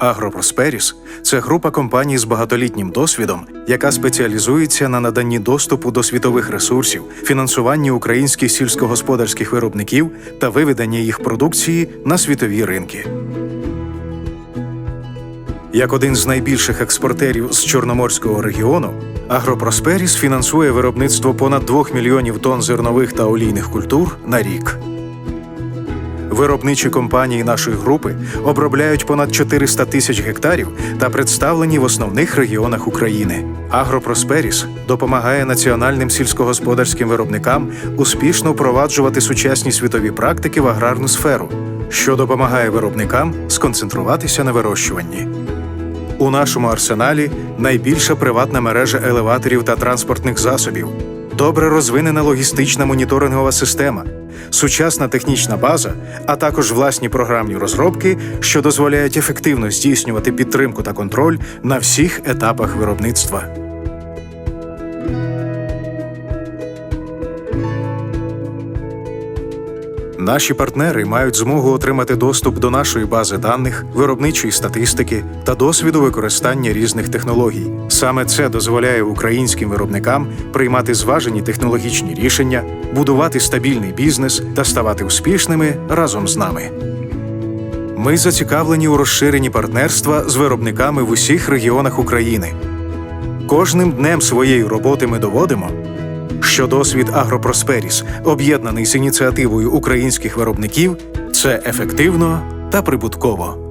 Агропросперіс це група компаній з багатолітнім досвідом, яка спеціалізується на наданні доступу до світових ресурсів, фінансуванні українських сільськогосподарських виробників та виведенні їх продукції на світові ринки. Як один з найбільших експортерів з Чорноморського регіону, Агропросперіс фінансує виробництво понад 2 мільйонів тонн зернових та олійних культур на рік. Виробничі компанії нашої групи обробляють понад 400 тисяч гектарів та представлені в основних регіонах України. Агропросперіс допомагає національним сільськогосподарським виробникам успішно впроваджувати сучасні світові практики в аграрну сферу, що допомагає виробникам сконцентруватися на вирощуванні. У нашому арсеналі найбільша приватна мережа елеваторів та транспортних засобів, добре розвинена логістична моніторингова система, сучасна технічна база, а також власні програмні розробки, що дозволяють ефективно здійснювати підтримку та контроль на всіх етапах виробництва. Наші партнери мають змогу отримати доступ до нашої бази даних, виробничої статистики та досвіду використання різних технологій. Саме це дозволяє українським виробникам приймати зважені технологічні рішення, будувати стабільний бізнес та ставати успішними разом з нами. Ми зацікавлені у розширенні партнерства з виробниками в усіх регіонах України. Кожним днем своєї роботи ми доводимо, що досвід Агропросперіс, об'єднаний з ініціативою українських виробників, це ефективно та прибутково.